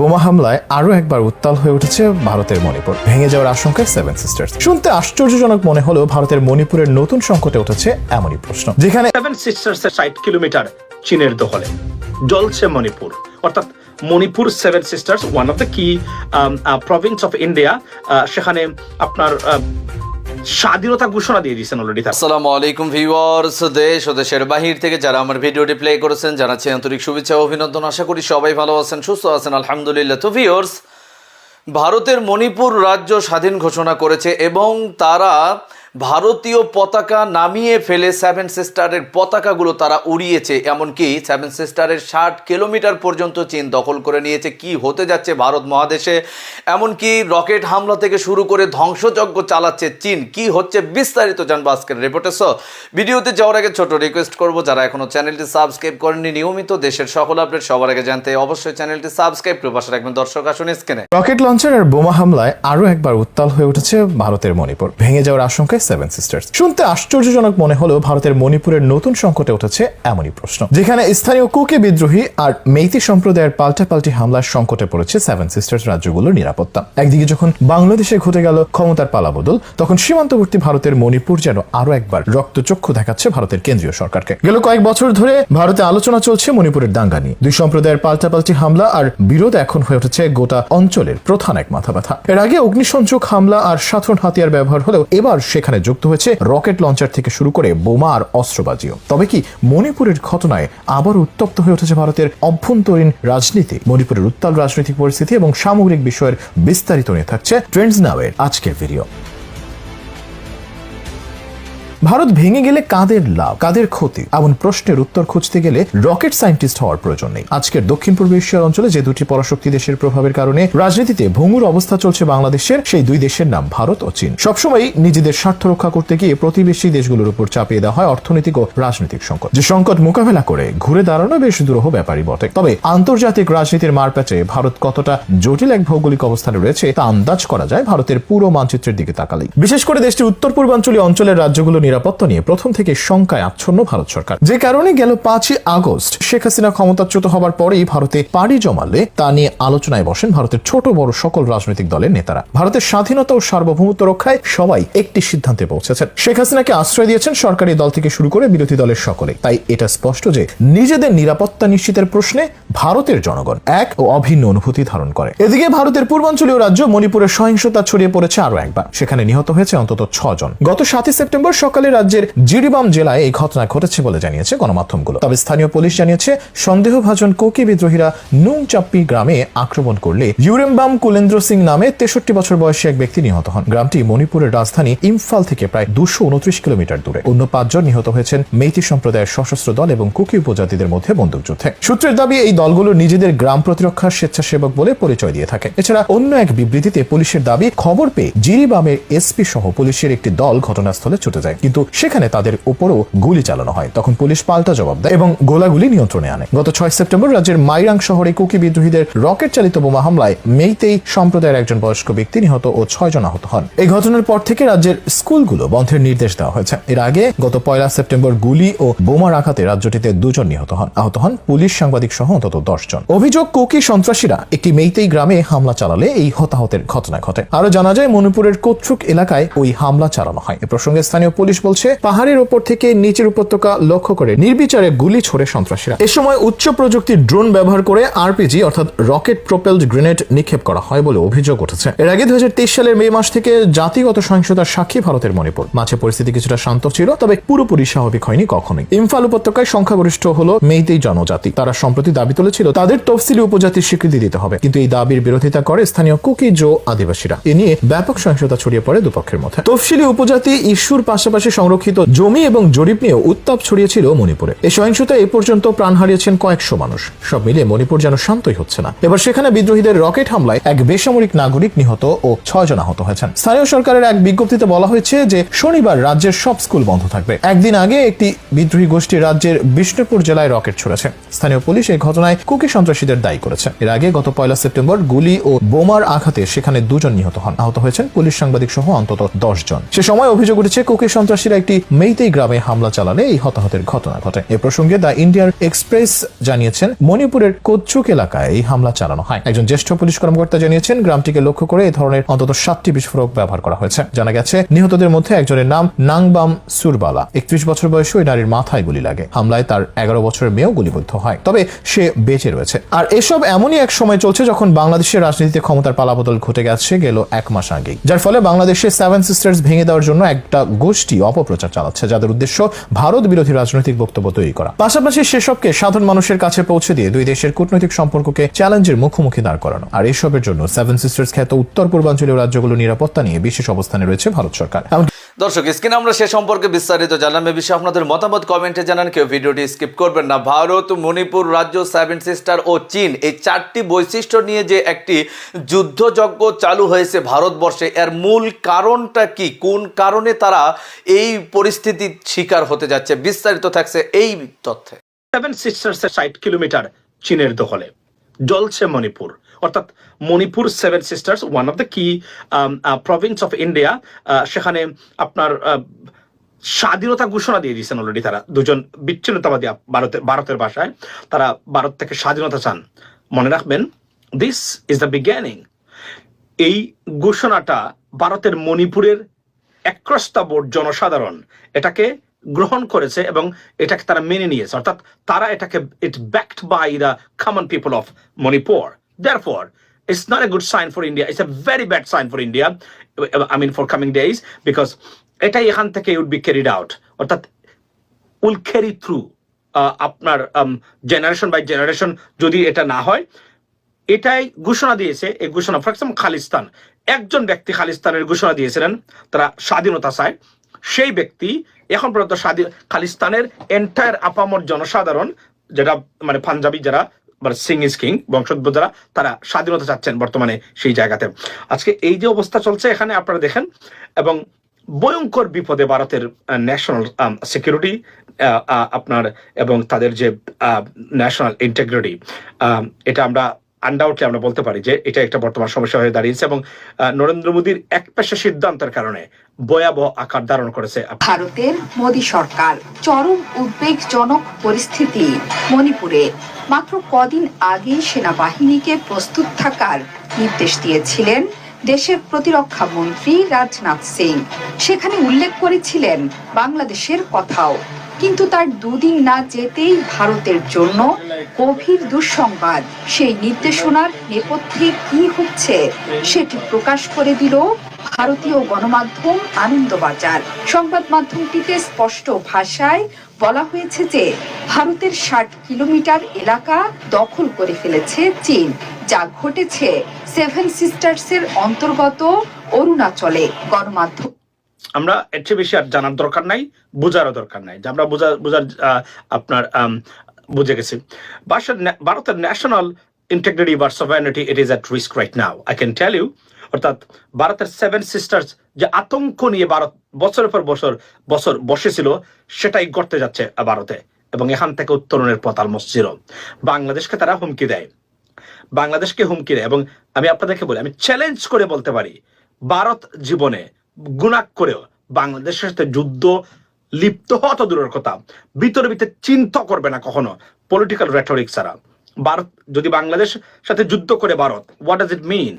বোমা হামলায় আরও একবার উত্তাল হয়ে উঠেছে ভারতের মণিপুর। ভেঙে যাওয়ার আশঙ্কায় সেভেন সিস্টার্স শুনতে আশ্চর্যজনক মনে হলেও ভারতের মণিপুরের নতুন সংকটে উঠেছে এমনই প্রশ্ন। যেখানে সেভেন সিস্টার্সের ষাট কিলোমিটার চীনের দখলে জ্বলছে মণিপুর। অর্থাৎ Manipur seven sisters one of the key province of India সেখানে আপনার আহ, স্বাধীনতা ঘোষণা দিয়ে দিয়েছেন অলরেডি আসসালামু আলাইকুম ভিউয়ার্স দেশ ও দেশের বাহির থেকে যারা আমার ভিডিওটি প্লে করেছেন, জানাচ্ছি আন্তরিক শুভেচ্ছা অভিনন্দন। আশা করি সবাই ভালো আছেন, সুস্থ আছেন, আলহামদুলিল্লাহ। তো ভিউয়ার্স ভারতের মণিপুর রাজ্য স্বাধীন ঘোষণা করেছে এবং তারা ভারতীয় পতাকা নামিয়ে ফেলে সেভেন সিস্টারের পতাকাগুলো তারা উড়িয়েছে, এমনকি সেভেন সিস্টারের ষাট কিলোমিটার পর্যন্ত চীন দখল করে নিয়েছে। কি হতে যাচ্ছে ভারত মহাদেশে? এমনকি রকেট হামলা থেকে শুরু করে ধ্বংসযজ্ঞ চালাচ্ছে চীন। কি হচ্ছে বিস্তারিত জানব আজকের রিপোর্টে ভিডিওতে যাওয়ার আগে ছোট রিকোয়েস্ট করব, যারা এখনও চ্যানেলটি সাবস্ক্রাইব করেননি, নিয়মিত দেশের সকল আপডেট সবার আগে জানতে অবশ্যই চ্যানেলটি সাবস্ক্রাইব করে পাশে রাখবেন দর্শক আসুন স্ক্রিনে রকেট লঞ্চার আর বোমা হামলায় আরও একবার উত্তাল হয়ে উঠেছে ভারতের মণিপুর। ভেঙে যাওয়ার আশঙ্কায় সেভেন সিস্টার্স শুনতে আশ্চর্যজনক মনে হলেও ভারতের মণিপুরের নতুন সংকটে উঠেছে এমনই প্রশ্ন। যেখানে স্থানীয় কুকি বিদ্রোহী আর মেইতি সম্প্রদায়ের পাল্টাপাল্টি হামলার সংকটে পড়েছে সেভেন সিস্টার্স রাজ্যগুলোর নিরাপত্তা। একদিকে যখন বাংলাদেশে ঘটে গেল ক্ষমতার পালাবদল, তখন সীমান্তবর্তী ভারতের মণিপুর যেন আরও একবার রক্তচক্ষু দেখাচ্ছে ভারতের কেন্দ্রীয় সরকারকে। গেল কয়েক বছর ধরে ভারতে আলোচনা চলছে মণিপুরের দাঙ্গা নিয়ে দুই সম্প্রদায়ের পাল্টাপাল্টি হামলা আর বিরোধ এখন হয়ে উঠেছে গোটা অঞ্চলের প্রধান এক মাথা ব্যথা এর আগে অগ্নিসংযোগ হামলা আর সাধারণ হাতিয়ার ব্যবহার হলেও এবার সেখানে যুক্ত হয়েছে রকেট লঞ্চার থেকে শুরু করে বোমা আর অস্ত্রবাজিও। তবে কি মণিপুরের ঘটনায় আবার উত্তপ্ত হয়ে উঠেছে ভারতের অভ্যন্তরীণ রাজনীতি? মণিপুরের উত্তাল রাজনৈতিক পরিস্থিতি এবং সামগ্রিক বিষয়ের বিস্তারিত নিয়ে থাকছে ট্রেন্ডস নাওয়ের আজকের ভিডিও। ভারত ভেঙে গেলে কাদের লাভ, কাদের ক্ষতি? এমন প্রশ্নের উত্তর খুঁজতে গেলে রকেট সায়েন্টিস্ট হওয়ার প্রয়োজন নেই। আজকের দক্ষিণ পূর্ব এশিয়ার অঞ্চলে যে দুটি পরাশক্তি দেশের প্রভাবের কারণে রাজনীতিতে ভঙ্গুর অবস্থা চলছে বাংলাদেশের, সেই দুই দেশের নাম ভারত ও চীন। সবসময় নিজেদের স্বার্থ রক্ষা করতে গিয়ে প্রতিবেশী দেশগুলোর উপর চাপিয়ে দেওয়া হয় অর্থনৈতিক ও রাজনৈতিক সংকট। যে সংকট মোকাবেলা করে ঘুরে দাঁড়ানো বেশ দুরূহ ব্যাপারই বটে। তবে আন্তর্জাতিক রাজনীতির মারপ্যাচে ভারত কতটা জটিল এক ভৌগোলিক অবস্থানে রয়েছে, তা আন্দাজ করা যায় ভারতের পুরো মানচিত্রের দিকে তাকালেই। বিশেষ করে দেশটির উত্তর পূর্বাঞ্চলীয় অঞ্চলের রাজ্যগুলো নিরাপত্তা নিয়ে প্রথম থেকে শঙ্কায় আচ্ছন্ন ভারত সরকার। যে কারণে গেল পাঁচই আগস্ট, শেখ হাসিনা ক্ষমতাচ্যুত হবার পরেই ভারতে পাড়ি জমালে, তা নিয়ে আলোচনায় বসেন ভারতের ছোট বড় সকল রাজনৈতিক দলের নেতারা। ভারতের স্বাধীনতা ও সার্বভৌমত্ব রক্ষায় সবাই একটি সিদ্ধান্তে পৌঁছেছেন। শেখ হাসিনাকে আশ্রয় দিয়েছেন সরকারি দল থেকে শুরু করে বিরোধী দলের সকলে। তাই এটা স্পষ্ট যে নিজেদের নিরাপত্তা নিশ্চিতের প্রশ্নে ভারতের জনগণ এক ও অভিন্ন অনুভূতি ধারণ করে। এদিকে ভারতের পূর্বাঞ্চলীয় রাজ্য মণিপুরের সহিংসতা ছড়িয়ে পড়েছে আরও একবার। সেখানে নিহত হয়েছে অন্তত ছজন। গত সাতই সেপ্টেম্বর সকালে রাজ্যের জিরিবাম জেলায় এই ঘটনা ঘটেছে বলে জানিয়েছে গণমাধ্যমগুলো। তবে স্থানীয় পুলিশ জানিয়েছে, সন্দেহভাজন কোকি বিদ্রোহীরা নুং চাপ্পি গ্রামে আক্রমণ করলে ইউরেমবাম কুলেন্দ্র সিং নামে তেষট্টি বছর বয়সী এক ব্যক্তি নিহত হন। গ্রামটি মণিপুরের রাজধানী ইম্ফল থেকে প্রায় দুশো উনত্রিশ কিলোমিটার দূরে। অন্য পাঁচজন নিহত হয়েছেন মেইতি সম্প্রদায়ের সশস্ত্র দল এবং কুকি উপজাতিদের মধ্যে বন্দুকযুদ্ধে। সূত্রের দাবি, এই দলগুলো নিজেদের গ্রাম প্রতিরক্ষার স্বেচ্ছাসেবক বলে পরিচয় দিয়ে থাকে। এছাড়া অন্য এক বিবৃতিতে পুলিশের দাবি, খবর পেয়ে জিরিবামের এসপি সহ পুলিশের একটি দল ঘটনাস্থলে ছুটে যায়। কিন্তু সেখানে তাদের উপরও গুলি চালানো হয়। তখন পুলিশ পাল্টা জবাব দেয় এবং গোলাগুলি নিয়ন্ত্রণে আনে। গত ছয় সেপ্টেম্বর রাজ্যের মাইরাং শহরে কুকি বিদ্রোহীদের রকেট চালিত বোমা হামলায় মেইতেই সম্প্রদায়ের একজন বয়স্ক ব্যক্তি নিহত ও ছয় জন আহত হন। এই ঘটনার পর থেকে রাজ্যের স্কুলগুলো বন্ধের নির্দেশ দেওয়া হয়েছে। এর আগে গত পয়লা সেপ্টেম্বর গুলি ও বোমার আঘাতে রাজ্যটিতে দুজন নিহত হন। আহত হন পুলিশ সাংবাদিক সহ অন্তত জন। অভিযোগ, কুকি সন্ত্রাসীরা একটি মেইতেই গ্রামে হামলা চালালে এই হতাহতের ঘটনা ঘটে। আরও জানা যায়, মণিপুরের কোত্রুক এলাকায় ওই হামলা চালানো হয়। এ প্রসঙ্গে স্থানীয় পুলিশ বলছে, পাহাড়ের ওপর থেকে নিচের উপত্যকা লক্ষ্য করে নির্বিচারে গুলি ছোড়ে সন্ত্রাসীরা। এ সময় উচ্চ প্রযুক্তির ড্রোন ব্যবহার করে আরপিজি, অর্থাৎ রকেট প্রোপেলড গ্রেনেড, নিক্ষেপ করা হয় বলে অভিযোগ উঠেছে। এর আগে দু হাজার তেইশ সালের মে মাস থেকে জাতিগত সহিংসতার সাক্ষী ভারতের মণিপুর। মাঝে পরিস্থিতি কিছুটা শান্ত ছিল, তবে পুরোপুরি স্বাভাবিক হয়নি কখনোই। ইম্ফাল উপত্যকায় সংখ্যাগরিষ্ঠ হল মেইতেই জনজাতি। তারা সম্প্রতি দাবি তুলেছিল, তাদের তফসিলি উপজাতির স্বীকৃতি দিতে হবে। কিন্তু এই দাবির বিরোধিতা করে স্থানীয় কুকি জো আদিবাসীরা। এ নিয়ে ব্যাপক সহিংসতা ছড়িয়ে পড়ে দুপক্ষের মধ্যে। তফসিলি উপজাতি ইস্যুর পাশাপাশি সংরক্ষিত জমি এবং জরিপ নিয়েও উত্তাপ ছড়িয়েছিল মণিপুরে। এই সহিংসতা এ পর্যন্ত প্রাণ হারিয়েছেন কয়েকশো মানুষ। সব মিলিয়ে মণিপুর যেন শান্তই হচ্ছে না। এবার সেখানে বিদ্রোহীদের রকেট হামলায় এক বেসামরিক নাগরিক নিহত ও ছয় জন আহত হয়েছেন। স্থানীয় সরকারের এক বিজ্ঞপ্তিতে বলা হয়েছে যে, শনিবার রাজ্যের সব স্কুল বন্ধ থাকবে। একদিন আগে একটি বিদ্রোহী গোষ্ঠী রাজ্যের বিষ্ণুপুর জেলায় রকেট ছুড়েছে। স্থানীয় পুলিশ এই ঘটনায় কুকি সন্ত্রাসীদের দায়ী করেছে। এর আগে গত পয়লা সেপ্টেম্বর গুলি ও বোমার আঘাতে সেখানে দুজন নিহত হন। আহত হয়েছেন পুলিশ সাংবাদিক সহ অন্তত দশ জন। সে সময় অভিযোগ উঠেছে, কুকি সন্ত্রাসী সন্ত্রাসীরা একটি মেইতেই গ্রামে হামলা চালালে এই হতাহতের ঘটনা ঘটে। এ প্রসঙ্গে দ্য ইন্ডিয়ার এক্সপ্রেস জানিয়েছেন, মণিপুরের কোচ্চুক এলাকায় এই হামলা চালানো হয়। একজন জ্যেষ্ঠ পুলিশ কর্মকর্তা জানিয়েছেন, গ্রামটিকে লক্ষ্য করে এই ধরনের অন্তত সাতটি বিস্ফোরক ব্যবহার করা হয়েছে। জানা গেছে, নিহতদের মধ্যে একজনের নাম নাংবাম সুরবালা। একত্রিশ বছর বয়সী ওই নারীর মাথায় গুলি লাগে। হামলায় তার এগারো বছরের মেয়েও গুলিবিদ্ধ হয়। তবে সে বেঁচে রয়েছে। আর এসব এমনই এক সময় চলছে যখন বাংলাদেশের রাজনীতিতে ক্ষমতার পালাবদল ঘটে গেছে গেল এক মাস আগেই। যার ফলে বাংলাদেশে সেভেন সিস্টার্স ভেঙে দেওয়ার জন্য একটা গোষ্ঠী অপপ্রচার চালাচ্ছে, যাদের উদ্দেশ্য ভারত বিরোধী রাজনৈতিক বক্তব্য তৈরি করা। পাশাপাশি সেসবকে সাধারণ মানুষের কাছে পৌঁছে দিয়ে দুই দেশের কূটনৈতিক সম্পর্ককে চ্যালেঞ্জের মুখোমুখি দাঁড় করানো। আর এসবের জন্য সেভেন সিস্টার্স খ্যাত উত্তর পূর্বাঞ্চলীয় রাজ্যগুলোর নিরাপত্তা নিয়ে বিশেষ অবস্থানে রয়েছে ভারত সরকার। দর্শক, স্ক্রিনে আমরা সে সম্পর্কে বিস্তারিত জানলাম। এ বিষয়ে আপনাদের মতামত কমেন্টে জানান। কেউ ভিডিওটি স্কিপ করবেন না। ভারত, মণিপুর রাজ্য সেভেন সিস্টার ও চীন এই চারটি বৈশিষ্ট্য নিয়ে যে একটি যুদ্ধযজ্ঞ চালু হয়েছে ভারতবর্ষে, এর মূল কারণটা কি? কোন কারণে তারা এই পরিস্থিতির শিকার হতে যাচ্ছে। বিস্তারিত থাকছে এই তথ্যে। সেভেন সিস্টার্স ষাট কিলোমিটার চীনের দখলে। জ্বলছে মণিপুর। অর্থাৎ Manipur seven sisters one of the key province of India সেখানে আপনার আহ, স্বাধীনতা ঘোষণা দিয়ে দিয়েছেন অলরেডি তারা। দুজন বিচ্ছিন্নতাবাদী ভারতের ভারতের ভাষায়। তারা ভারত থেকে স্বাধীনতা চান। মনে রাখবেন দিস ইজ দ্য বিজ্ঞানিং এই ঘোষণাটা ভারতের মণিপুরের একরস্তা বোর্ড জনসাধারণ এটাকে গ্রহণ করেছে এবং এটাকে তারা মেনে নিয়েছে অর্থাৎ তারা এটাকে it backed by the common people of Manipur therefore it's not a good sign for India. It's a very bad sign for India. I mean, for coming days, because এটাই এখান থেকে উড বি ক্যারিড আউট অর্থাৎ will carry through আপনার generation by generation যদি এটা না হয় এটাই ঘোষণা দিয়েছে এই ঘোষণা ফর এক্সাম্পল খালিস্তান একজন ব্যক্তি খালিস্তানের ঘোষণা দিয়েছিলেন, তারা স্বাধীনতা চায়। সেই ব্যক্তি এখন পর্যন্ত স্বাধীন খালিস্তানের এন্টায়ার আপামর জনসাধারণ যেটা মানে পাঞ্জাবি যারা মানে সিং ইজ কিং বংশোদ্ভূত যারা, তারা স্বাধীনতা চাচ্ছেন বর্তমানে সেই জায়গাতে। আজকে এই যে অবস্থা চলছে এখানে আপনারা দেখেন, এবং ভয়ঙ্কর বিপদে ভারতের ন্যাশনাল সিকিউরিটি আপনার এবং তাদের যে ন্যাশনাল ইন্টেগ্রিটি এটা আমরা আনডাউটলি আমরা বলতে পারি যে এটা একটা বর্তমান সমস্যা হয়ে দাঁড়িয়েছে এবং নরেন্দ্র মোদীর এক পেশা সিদ্ধান্তের কারণে ভয়াবহ আকার ধারণ করেছে। ভারতের মোদী সরকার, চরম উদ্বেগজনক পরিস্থিতি মণিপুরে। মাত্র কদিন আগে সেনাবাহিনীকে প্রস্তুত থাকার নির্দেশ দিয়েছিলেন দেশের প্রতিরক্ষা মন্ত্রী রাজনাথ সিং। সেখানে উল্লেখ করেছিলেন বাংলাদেশের কথাও। কিন্তু তার দুদিন না যেতেই ভারতের জন্য গভীর দুঃসংবাদ। সেই নির্দেশনার নেপথ্যে কি হচ্ছে সেটি প্রকাশ করে দিল ভারতীয় গণমাধ্যম আনন্দবাজার। সংবাদ মাধ্যমটিতে স্পষ্ট ভাষায় বলা হয়েছে যে, ভারতের ষাট কিলোমিটার এলাকা দখল করে ফেলেছে চীন, যা ঘটেছে সেভেন সিস্টার্সের অন্তর্গত অরুণাচলে। গণমাধ্যম আমরা এর চেয়ে বেশি আর জানার দরকার নাই, বোঝারও দরকার নাই। যে আমরা বোঝা বোঝার আপনার বুঝে গেছি। ভারতের ভারতের ন্যাশনাল ইন্টিগ্রিটি বা sovereignty it is at risk right now I can tell you অর্থাৎ ভারতের সেভেন সিস্টার্স যে আতঙ্ক নিয়ে ভারত বছরের পর বছর বছর বসেছিল, সেটাই ঘটতে যাচ্ছে ভারতে, এবং এখান থেকে উত্তরণের পথ অলমোস্ট বাংলাদেশকে তারা হুমকি দেয়। বাংলাদেশকে হুমকি দেয়, এবং আমি আপনাদেরকে বলি, আমি চ্যালেঞ্জ করে বলতে পারি, ভারত জীবনে গুণাক করেও বাংলাদেশের সাথে যুদ্ধ লিপ্ত হওয়া তো দূরের কথা। ভিতরে ভিতরে চিন্তা করবে না কখনো পলিটিক্যাল রেটরিক ছাড়া। ভারত, যদি বাংলাদেশ সাথে যুদ্ধ করে Bharat what does it mean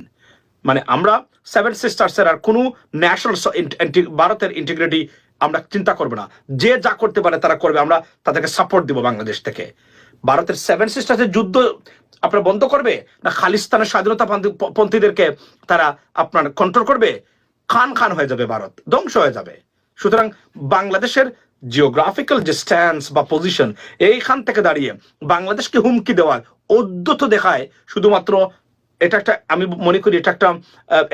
মানে আমরা সেভেন সিস্টার্সের আর কোনো ন্যাশনাল ভারতের ইন্টিগ্রিটি আমরা চিন্তা করব না। যে যা করতে পারে তারা করবে, আমরা তাদেরকে সাপোর্ট দিব বাংলাদেশ থেকে। ভারতের সেভেন সিস্টার্সের যুদ্ধ আপনার বন্ধ করবে? না খালিস্তানের স্বাধীনতা পন্থীদেরকে তারা আপনার কন্ট্রোল করবে? খান খান হয়ে যাবে ভারত, ধ্বংস হয়ে যাবে। সুতরাং বাংলাদেশের জিওগ্রাফিক্যাল যে স্ট্যান্স বা পজিশন এইখান থেকে দাঁড়িয়ে বাংলাদেশকে হুমকি দেওয়ার উদ্যত দেখায় শুধুমাত্র এটা একটা, আমি মনে করি এটা একটা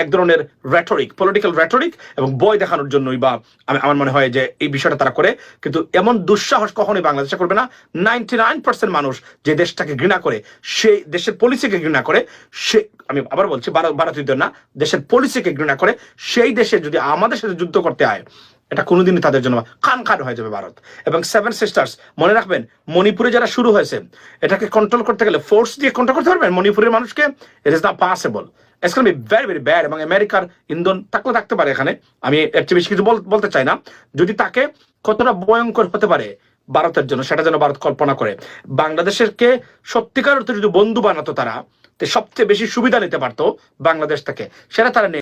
এক ধরনের রেটরিক পলিটিক্যাল রেটরিক এবং বই দেখানোর জন্যই বা আমি, আমার মনে হয় যে এই বিষয়টা তারা করে। কিন্তু এমন দুঃসাহস কখনোই বাংলাদেশে করবে না। নাইনটি নাইন পার্সেন্ট মানুষ যে দেশটাকে ঘৃণা করে সেই দেশের পলিসিকে ঘৃণা করে, সে, আমি আবার বলছি, ভারত, ভারতীয়দের না, দেশের পলিসিকে ঘৃণা করে, সেই দেশে যদি আমাদের সাথে যুদ্ধ করতে হয় এটা কোনোদিনই তাদের জন্য খান খান হয়ে যাবে ভারত। এবং সেভেন সিস্টার্স মনে রাখবেন, মণিপুরে যারা শুরু হয়েছে, এটাকে কন্ট্রোল করতে গেলে ফোর্স দিয়ে কন্ট্রোল করতে পারবেন? মণিপুরের মানুষকে ইট ইস না possible it's be very very bad এবং আমেরিকার ইন্ধন থাকলে থাকতে পারে এখানে। আমি এর চেয়ে বেশি কিছু বল- বলতে চাই না। যদি তাকে কতটা ভয়ঙ্কর হতে পারে ভারতের জন্য, সেটা যেন ভারত কল্পনা করে। বাংলাদেশের কে সত্যিকার অর্থে যদি বন্ধু বানাতো তারা সবচেয়ে বেশি সুবিধা নিতে পারতো বাংলাদেশ থেকে সেটা তারা নেই